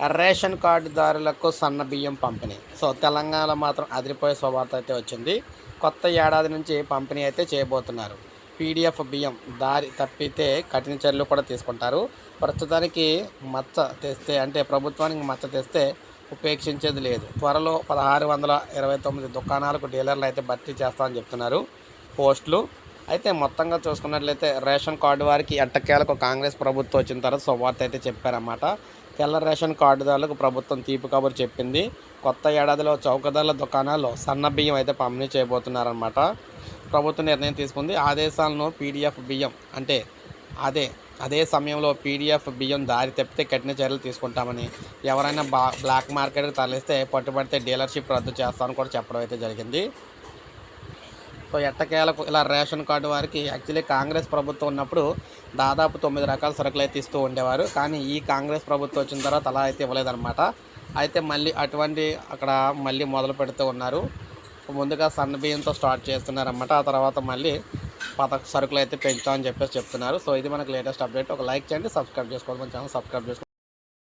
Ration కార్డుదారులకు సన్న బియ్యం పంపిణీ. సో తెలంగాణలో మాత్రం అదిరిపోయే శుభార్త అయితే వచ్చింది. కొత్త ఏడాది నుంచి పంపిణీ అయితే చేయబోతున్నారు. పీడిఎఫ్ బియ్యం దారి తప్పితే కఠిన చర్యలు కూడా తీసుకుంటారు. ప్రస్తుతానికి మచ్చ తెస్తే అంటే ప్రభుత్వానికి మచ్చ తెస్తే ఉపేక్షించేది లేదు. త్వరలో పదహారు వందల ఇరవై తొమ్మిది దుకాణాలకు డీలర్లు అయితే భర్తీ చేస్తామని చెప్తున్నారు పోస్టులు. అయితే మొత్తంగా చూసుకున్నట్లయితే రేషన్ కార్డు వారికి ఎట్టకేలకు కాంగ్రెస్ ప్రభుత్వం వచ్చిన తర్వాత శుభవార్త అయితే చెప్పారన్నమాట. తెల్ల రేషన్ కార్డుదారులకు ప్రభుత్వం తీపి కబురు చెప్పింది. కొత్త ఏడాదిలో చౌకధరల దుకాణాల్లో సన్న బియ్యం అయితే పంపిణీ చేయబోతున్నారన్నమాట. ప్రభుత్వం నిర్ణయం తీసుకుంది. ఆదేశాలను పీడిఎఫ్ బియ్యం అంటే అదే అదే సమయంలో పీడిఎఫ్ బియ్యం దారి తప్పితే కఠిన చర్యలు తీసుకుంటామని ఎవరైనా బా బ్లాక్ మార్కెట్కి తరలిస్తే పట్టుబడితే డీలర్షిప్ రద్దు చేస్తామని కూడా చెప్పడం అయితే జరిగింది. సో ఎట్టకేలకు ఇలా రేషన్ కార్డు వారికి యాక్చువల్లీ కాంగ్రెస్ ప్రభుత్వం ఉన్నప్పుడు దాదాపు తొమ్మిది రకాల సరుకులు అయితే ఇస్తూ ఉండేవారు. కానీ ఈ కాంగ్రెస్ ప్రభుత్వం వచ్చిన తర్వాత అలా అయితే ఇవ్వలేదన్నమాట. అయితే మళ్ళీ అటువంటి అక్కడ మళ్ళీ మొదలు పెడుతూ ఉన్నారు. ముందుగా సన్న బియ్యంతో స్టార్ట్ చేస్తున్నారన్నమాట. ఆ తర్వాత మళ్ళీ పాత సరుకులు అయితే పెంచుతామని చెప్పేసి చెప్తున్నారు. సో ఇది మనకు లేటెస్ట్ అప్డేట్. ఒక లైక్ చేయండి సబ్స్క్రైబ్ చేసుకోవాలి మన ఛానల్ సబ్స్క్రైబ్ చేసుకోండి.